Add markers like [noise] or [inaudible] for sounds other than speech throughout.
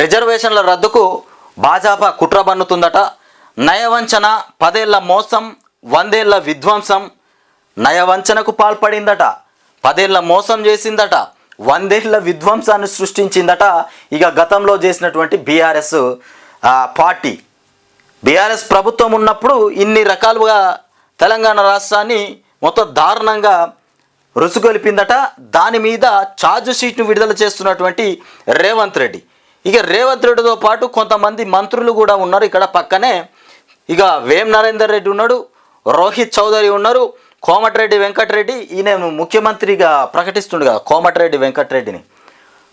రిజర్వేషన్ల రద్దుకు భాజపా కుట్ర బన్నుతుందట. నయవంచన పదేళ్ళ మోసం వందేళ్ళ విధ్వంసం నయవంచనకు పాల్పడిందట. పదేళ్ళ మోసం చేసిందట వందేళ్ళ విధ్వంసాన్ని సృష్టించిందట. ఇక గతంలో చేసినటువంటి బీఆర్ఎస్ పార్టీ. బీఆర్ఎస్ ప్రభుత్వం ఉన్నప్పుడు ఇన్ని రకాలుగా తెలంగాణ రాష్ట్రాన్ని మొత్తం దారుణంగా రుసుగొలిపిందట. దాని మీద ఛార్జ్ షీట్ను విడుదల చేస్తున్నటువంటి రేవంత్ రెడ్డి. ఇక రేవంత్ రెడ్డితో పాటు కొంతమంది మంత్రులు కూడా ఉన్నారు ఇక్కడ పక్కనే. ఇక వేం నరేందర్ రెడ్డి ఉన్నాడు రోహిత్ చౌదరి ఉన్నారు కోమటిరెడ్డి వెంకటరెడ్డి ఈయన ముఖ్యమంత్రిగా ప్రకటిస్తుండు కదా కోమటిరెడ్డి వెంకటరెడ్డిని.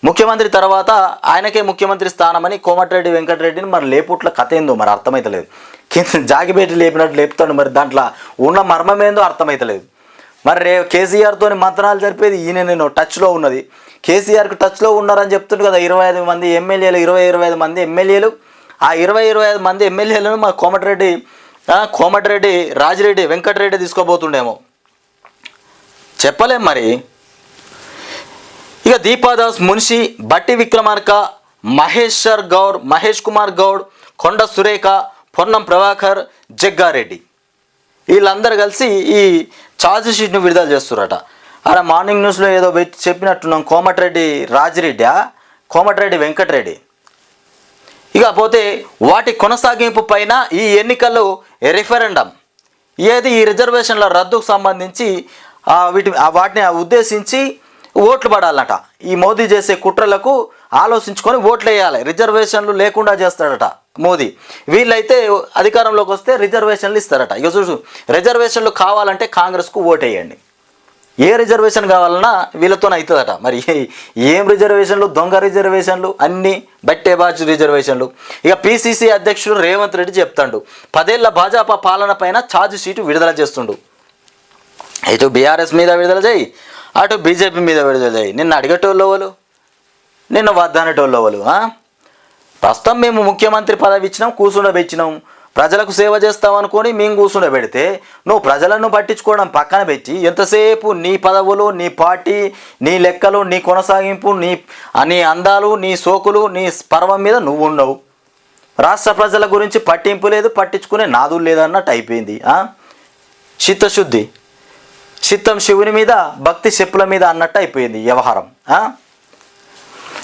ముఖ్యమంత్రి తర్వాత ఆయనకే ముఖ్యమంత్రి స్థానమని కోమటిరెడ్డి వెంకటరెడ్డిని మరి లేపుట్ల కథ ఏందో మరి అర్థమైతలేదు. కింద జాగిబెట్టి లేపినట్టు లేపుతాడు మరి దాంట్లో ఉన్న మర్మం ఏందో అర్థమైతలేదు. మరి రే కేసీఆర్తో మంత్రాలు జరిపేది ఈయన నేను టచ్లో ఉన్నది. కేసీఆర్కి టచ్లో ఉన్నారని చెప్తుండు కదా ఇరవై ఐదు మంది ఎమ్మెల్యేలు ఇరవై ఇరవై ఐదు మంది ఎమ్మెల్యేలు. ఆ ఇరవై ఇరవై ఐదు మంది ఎమ్మెల్యేలను మా కోమటిరెడ్డి కోమటిరెడ్డి రాజిరెడ్డి వెంకటరెడ్డి తీసుకోబోతుండేమో చెప్పలేం మరి? ఇక దీపాదాస్ మున్షి బట్టి విక్రమార్క మహేశ్వర్ గౌడ్ మహేష్ కుమార్ గౌడ్ కొండ సురేఖ పొన్నం ప్రభాకర్ జగ్గారెడ్డి. వీళ్ళందరూ కలిసి ఈ ఛార్జ్ షీట్ను విడుదల చేస్తున్నారట అలా మార్నింగ్ న్యూస్లో ఏదో చెప్పినట్టున్నాం కోమటిరెడ్డి రాజిరెడ్డి కోమటిరెడ్డి వెంకటరెడ్డి. ఇక పోతే వాటి కొనసాగింపు పైన ఈ ఎన్నికలు రిఫరెండం. ఏది ఈ రిజర్వేషన్ల రద్దుకు సంబంధించి వీటి ఆ వాటిని ఉద్దేశించి ఓట్లు పడాలట. ఈ మోదీ చేసే కుట్రలకు ఆలోచించుకొని ఓట్లు వేయాలి రిజర్వేషన్లు లేకుండా చేస్తాడట మోదీ. వీళ్ళైతే అధికారంలోకి వస్తే రిజర్వేషన్లు ఇస్తారట. ఇక చూసు రిజర్వేషన్లు కావాలంటే కాంగ్రెస్కు ఓటేయండి. ఏ రిజర్వేషన్ కావాలన్నా వీళ్ళతోనే అవుతుందట. మరి ఏం రిజర్వేషన్లు దొంగ రిజర్వేషన్లు అన్నీ బట్టే బాజు రిజర్వేషన్లు ఇక పిసిసి అధ్యక్షుడు రేవంత్ రెడ్డి చెప్తాడు. పదేళ్ళ భాజపా పాలన పైన ఛార్జ్ షీటు విడుదల చేస్తుండు. ఇటు బీఆర్ఎస్ మీద విడుదల చేయి అటు బీజేపీ మీద విడుదల చేయి. నిన్ను అడిగేటోళ్ళు వాళ్ళు నిన్ను వద్దనేటోళ్ళు వాళ్ళు ప్రస్తుతం మేము ముఖ్యమంత్రి పదవి ఇచ్చినాం కూర్చుండబెచ్చినాం ప్రజలకు సేవ చేస్తావనుకొని మేము మేము కూర్చుండబెడితే నువ్వు ప్రజలను పట్టించుకోవడం పక్కన పెట్టి ఎంతసేపు నీ పదవులు నీ పార్టీ నీ లెక్కలు నీ కొనసాగింపు నీ నీ అందాలు నీ సోకులు నీ పర్వం మీద నువ్వు ఉండవు. రాష్ట్ర ప్రజల గురించి పట్టింపు లేదు పట్టించుకునే నాదులు లేదన్నట్టు అయిపోయింది చిత్తశుద్ధి. చిత్తం శివుని మీద భక్తి చెప్పుల మీద అన్నట్టు అయిపోయింది వ్యవహారం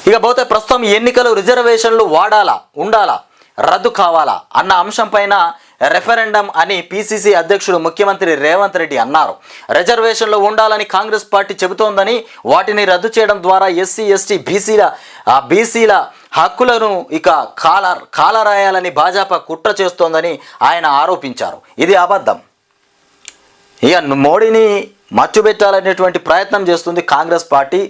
ఇకపోతే ప్రస్తుతం ఎన్నికలు రిజర్వేషన్లు వాడాలా ఉండాలా? రద్దు కావాలా అన్న అంశం పైన రెఫరెండం అని పిసిసి అధ్యక్షుడు ముఖ్యమంత్రి రేవంత్ రెడ్డి అన్నారు. రిజర్వేషన్లు ఉండాలని కాంగ్రెస్ పార్టీ చెబుతోందని వాటిని రద్దు చేయడం ద్వారా ఎస్సీ ఎస్టీ బీసీల ఆ బీసీల హక్కులను ఇక కాల కాలరాయాలని భాజపా కుట్ర చేస్తోందని ఆయన ఆరోపించారు. ఇది అబద్ధం. ఇక మోడీని మచ్చుబెట్టాలనేటువంటి ప్రయత్నం చేస్తుంది కాంగ్రెస్ పార్టీ.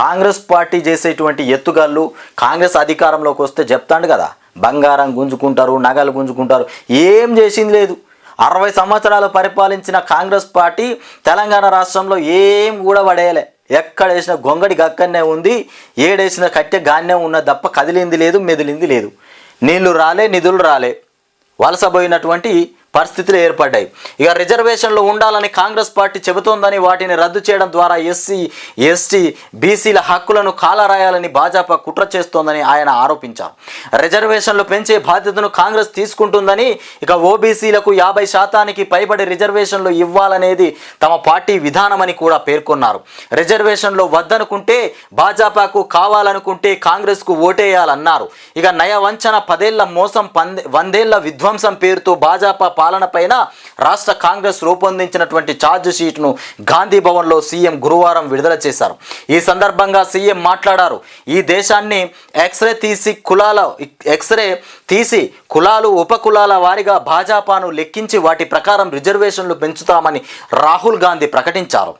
కాంగ్రెస్ పార్టీ చేసేటువంటి ఎత్తుగాళ్ళు కాంగ్రెస్ అధికారంలోకి వస్తే చెప్తాడు కదా. బంగారం గుంజుకుంటారు నగలు గుంజుకుంటారు. ఏం చేసింది లేదు. అరవై సంవత్సరాలు పరిపాలించిన కాంగ్రెస్ పార్టీ తెలంగాణ రాష్ట్రంలో ఏం కూడా పడేయలే ఎక్కడ వేసిన గొంగడి గక్కనే ఉంది ఏడేసిన కట్టె గాన్నే ఉన్న తప్ప కదిలింది లేదు మెదిలింది లేదు. నీళ్ళు రాలే నిధులు రాలే. వలసపోయినటువంటి పరిస్థితులు ఏర్పడ్డాయి. ఇక రిజర్వేషన్లు ఉండాలని కాంగ్రెస్ పార్టీ చెబుతోందని వాటిని రద్దు చేయడం ద్వారా ఎస్సీ ఎస్టీ బీసీల హక్కులను కాలరాయాలని భాజపా కుట్ర చేస్తోందని ఆయన ఆరోపించారు. రిజర్వేషన్లు పెంచే బాధ్యతను కాంగ్రెస్ తీసుకుంటుందని ఇక ఓబీసీలకు యాభై శాతానికి పైబడి రిజర్వేషన్లు ఇవ్వాలనేది తమ పార్టీ విధానమని కూడా పేర్కొన్నారు. రిజర్వేషన్లు వద్దనుకుంటే భాజపాకు కావాలనుకుంటే కాంగ్రెస్కు ఓటేయాలన్నారు. ఇక నయవంచన పదేళ్ళ మోసం పందే వందేళ్ళ విధ్వంసం పేరుతో భాజపా పాలన పైన రాష్ట్ర కాంగ్రెస్ రూపొందించినటువంటి ఛార్జ్ షీట్ను గాంధీ భవన్లో సీఎం గురువారం విడుదల చేశారు. ఈ సందర్భంగా సీఎం మాట్లాడారు. ఈ దేశాన్ని ఎక్స్రే తీసి కులాల ఎక్స్రే తీసి కులాలు ఉపకులాల వారిగా భాజపాను లెక్కించి వాటి ప్రకారం రిజర్వేషన్లు పెంచుతామని రాహుల్ గాంధీ ప్రకటించారు.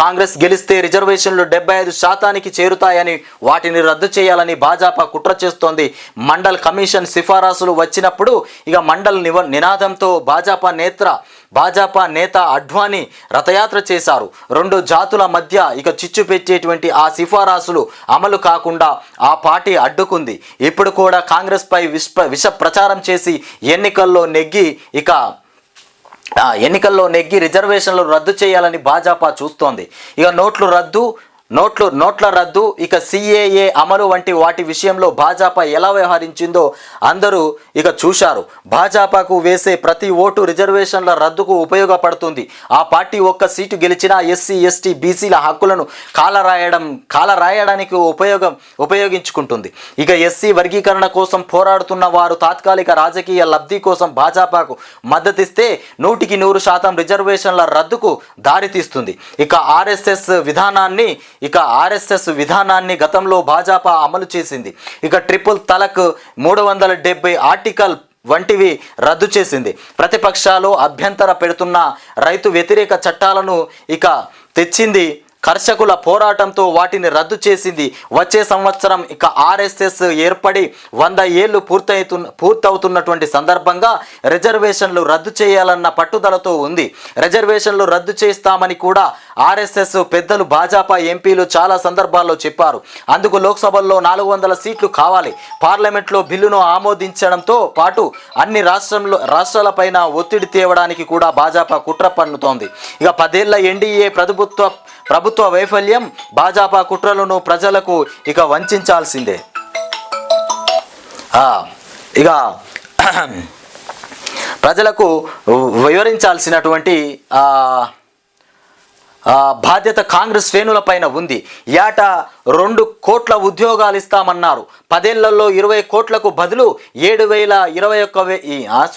కాంగ్రెస్ గెలిస్తే రిజర్వేషన్లు డెబ్బై ఐదు శాతానికి చేరుతాయని వాటిని రద్దు చేయాలని భాజపా కుట్ర చేస్తోంది. మండల్ కమిషన్ సిఫారసులు వచ్చినప్పుడు ఇక మండల్ నివ నినాదంతో భాజపా నేత్ర భాజపా నేత అడ్వాణి రథయాత్ర చేశారు. రెండు జాతుల మధ్య ఇక చిచ్చు పెట్టేటువంటి ఆ సిఫారసులు అమలు కాకుండా ఆ పార్టీ అడ్డుకుంది. ఇప్పుడు కూడా కాంగ్రెస్పై విష విష ప్రచారం చేసి ఎన్నికల్లో నెగ్గి ఇక ఎన్నికల్లో నెగ్గి రిజర్వేషన్లు రద్దు చేయాలని భాజపా చూస్తోంది. ఇక నోట్లు రద్దు నోట్లు నోట్ల రద్దు ఇక సిఏఏ అమలు వంటి వాటి విషయంలో భాజపా ఎలా వ్యవహరించిందో అందరూ ఇక చూశారు. భాజపాకు వేసే ప్రతి ఓటు రిజర్వేషన్ల రద్దుకు ఉపయోగపడుతుంది. ఆ పార్టీ ఒక్క సీటు గెలిచినా ఎస్సీ ఎస్టీ బీసీల హక్కులను కాలరాయడం కాలరాయడానికి ఉపయోగం ఉపయోగించుకుంటుంది. ఇక ఎస్సీ వర్గీకరణ కోసం పోరాడుతున్న వారు తాత్కాలిక రాజకీయ లబ్ధి కోసం భాజపాకు మద్దతిస్తే నూటికి నూరు శాతం రిజర్వేషన్ల రద్దుకు దారితీస్తుంది. ఇక ఆర్ఎస్ఎస్ విధానాన్ని ఇక ఆర్ఎస్ఎస్ విధానాన్ని గతంలో భాజపా అమలు చేసింది. ఇక ట్రిపుల్ తలక్ మూడు వందల డెబ్బై ఆర్టికల్ వంటివి రద్దు చేసింది. ప్రతిపక్షాలు అభ్యంతర పెడుతున్న రైతు వ్యతిరేక చట్టాలను ఇక తెచ్చింది. కర్షకుల పోరాటంతో వాటిని రద్దు చేసింది. వచ్చే సంవత్సరం ఇక ఆర్ఎస్ఎస్ ఏర్పడి వంద ఏళ్ళు పూర్తయితు పూర్తవుతున్నటువంటి సందర్భంగా రిజర్వేషన్లు రద్దు చేయాలన్న పట్టుదలతో ఉంది. రిజర్వేషన్లు రద్దు చేస్తామని కూడా ఆర్ఎస్ఎస్ పెద్దలు భాజపా ఎంపీలు చాలా సందర్భాల్లో చెప్పారు. అందుకు లోక్సభల్లో నాలుగు వందల సీట్లు కావాలి. పార్లమెంట్లో బిల్లును ఆమోదించడంతో పాటు అన్ని రాష్ట్రంలో రాష్ట్రాలపైన ఒత్తిడి తేవడానికి కూడా భాజపా కుట్ర పన్నుతోంది. ఇక పదేళ్ళ ఎన్డీఏ ప్రభుత్వ ప్రభుత్వ వైఫల్యం భాజపా కుట్రలను ప్రజలకు ఇక వంచాల్సిందే. ఇక [clears throat] ప్రజలకు వివరించాల్సినటువంటి బాధ్యత కాంగ్రెస్ శ్రేణులపైన ఉంది. ఏటా రెండు కోట్ల ఉద్యోగాలు ఇస్తామన్నారు. పదేళ్ళలో ఇరవై కోట్లకు బదులు ఏడు వేల ఇరవై ఒక్క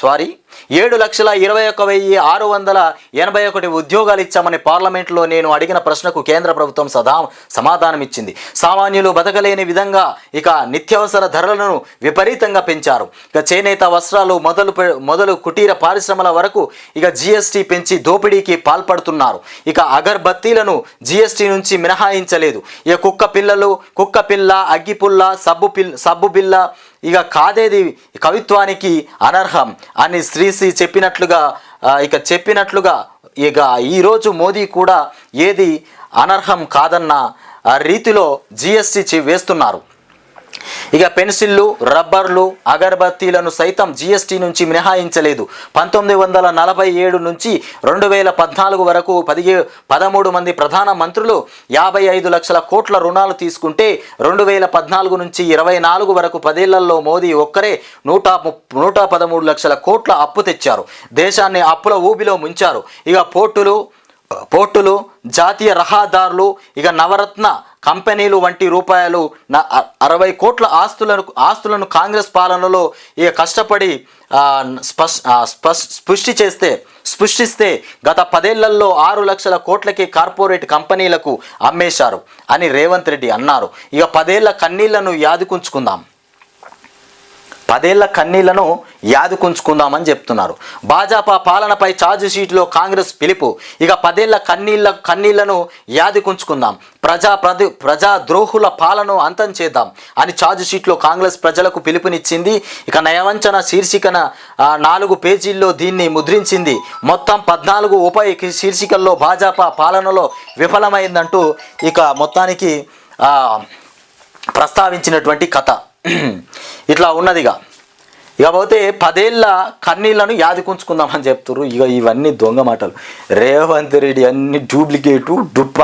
సారీ ఏడు లక్షల ఇరవై ఒక్క వెయ్యి ఆరు వందల ఎనభై ఒకటి ఉద్యోగాలు ఇచ్చామని పార్లమెంట్లో నేను అడిగిన ప్రశ్నకు కేంద్ర ప్రభుత్వం సదా సమాధానం ఇచ్చింది సామాన్యులు బతకలేని విధంగా ఇక నిత్యావసర ధరలను విపరీతంగా పెంచారు. ఇక చేనేత వస్త్రాలు మొదలు పె- మొదలు కుటీర పరిశ్రమల వరకు ఇక జిఎస్టీ పెంచి దోపిడీకి పాల్పడుతున్నారు. ఇక అగర్బత్తీలను జిఎస్టీ నుంచి మినహాయించలేదు. ఇక కుక్క పిల్లలు కుక్క పిల్ల అగ్గిపుల్ల సబ్బు పిల్ సబ్బు బిల్ల ఇక కాదేది కవిత్వానికి అనర్హం అని శ్రీశ్రీ చెప్పినట్లుగా ఇక చెప్పినట్లుగా ఇక ఈరోజు మోదీ కూడా ఏది అనర్హం కాదన్న ఆ, రీతిలో జిఎస్టీ వేస్తున్నారు. ఇక పెన్సిళ్ళు రబ్బర్లు అగరబత్తీలను సైతం జిఎస్టీ నుంచి మినహాయించలేదు. పంతొమ్మిది వందల నలభై ఏడు నుంచి రెండు వేల పద్నాలుగు వరకు పదిహే పదమూడు మంది ప్రధాన మంత్రులు యాభై ఐదు లక్షల కోట్ల రుణాలు తీసుకుంటే రెండు వేల పద్నాలుగు నుంచి ఇరవై నాలుగు వరకు పదేళ్ళలో మోదీ ఒక్కరే నూట ముప్- నూట పదమూడు లక్షల కోట్ల అప్పు తెచ్చారు. దేశాన్ని అప్పుల ఊబిలో ముంచారు. ఇక పోర్టులు పోర్టులు జాతీయ రహదారులు ఇక నవరత్న కంపెనీలు వంటి రూపాయలు నా అరవై కోట్ల ఆస్తులను ఆస్తులను కాంగ్రెస్ పాలనలో ఇక కష్టపడి ఆ, స్పష్ స్పృష్టి చేస్తే స్పృష్టిస్తే గత పదేళ్ళలో ఆరు లక్షల కోట్లకి కార్పొరేట్ కంపెనీలకు అమ్మేశారు అని రేవంత్ రెడ్డి అన్నారు. ఇక పదేళ్ళ కన్నీళ్ళను యాదుకుంచుకుందాం పదేళ్ళ కన్నీళ్ళను యాదుకుంచుకుందామని చెప్తున్నారు. భాజపా పాలనపై షీట్లో కాంగ్రెస్ పిలుపు. ఇక పదేళ్ళ కన్నీళ్ళ కన్నీళ్ళను యాదుకుంచుకుందాం. ప్రజా ప్రతి ప్రజా ద్రోహుల పాలన అంతం చేద్దాం అని షీట్లో కాంగ్రెస్ ప్రజలకు పిలుపునిచ్చింది. ఇక నయవంచన శీర్షికన నాలుగు పేజీల్లో దీన్ని ముద్రించింది. మొత్తం పద్నాలుగు ఉప శీర్షికల్లో భాజపా పాలనలో విఫలమైందంటూ ఇక మొత్తానికి ప్రస్తావించినటువంటి కథ. [clears throat] ఇట్లా ఉన్నదిగా. ఇకపోతే పదేళ్ళ కన్నీళ్ళను యాదికుంచుకుందామని చెప్తున్నారు ఇక ఇవన్నీ దొంగ మాటలు. రేవంత్ రెడ్డి అన్ని డూప్లికేటు డుప్ప